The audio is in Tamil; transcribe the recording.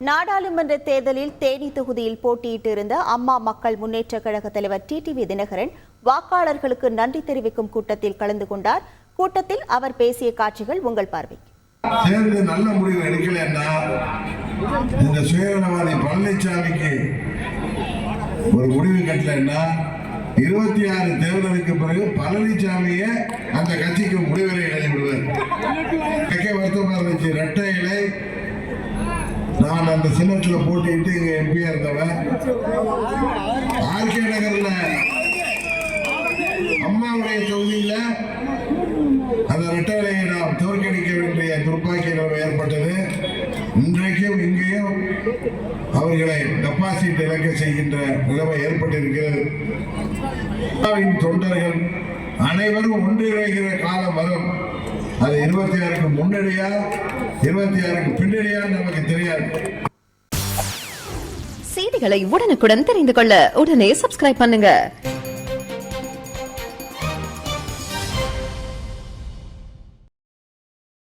நாடாளுமன்ற தேர்தலில் தேனி தொகுதியில் போட்டியிட்டிருந்த அம்மா மக்கள் முன்னேற்ற கழக தலைவர் டிடிவி தினகரன் வாக்காளர்களுக்கு நன்றி தெரிவிக்கும் கூட்டத்தில் கலந்து கொண்டார். கூட்டத்தில் அவர் பேசிய காட்சிகள் உங்கள் பார்வை. சேர்ந்து நல்ல முடிவு எடுக்கலன்னா இந்த சுயநலவாதி பழனிசாமிக்கு ஒரு முடிவு கட்டலன்னா இருபத்தி ஆறு தேர்தலுக்கு பிறகு பழனிசாமியே அந்த கட்சிக்கு முடிவுரை எழுதிவிடுவார் வருத்தமாக இருந்துச்சு ரெட்டை நான் அந்த சின்னத்துல போட்டிட்டு இங்கே எம்பியா இருந்தவன். ஆர்கே நகர்ல. அம்மாவுடைய தொகுதியில் அந்த ரெட்டலையை நாம் தோற்கடிக்க வேண்டிய துர்ப்பாக்கிய நிலைமை ஏற்பட்டது. இன்றைக்கும் இங்கேயும் அவர்களை டெபாசிட் இழக்க செய்கின்ற நிலைமை ஏற்பட்டிருக்கிறது. தொண்டர்கள் அனைவரும் ஒன்றிணைகிற காலம் வரும். அது இருபத்தி ஆறுக்கு முன்னணியா இருபத்தி ஆறுக்கு பின்னணியா நமக்கு தெரியாது. செய்திகளை உடனுக்குடன் தெரிந்து கொள்ள உடனே சப்ஸ்கிரைப் பண்ணுங்க.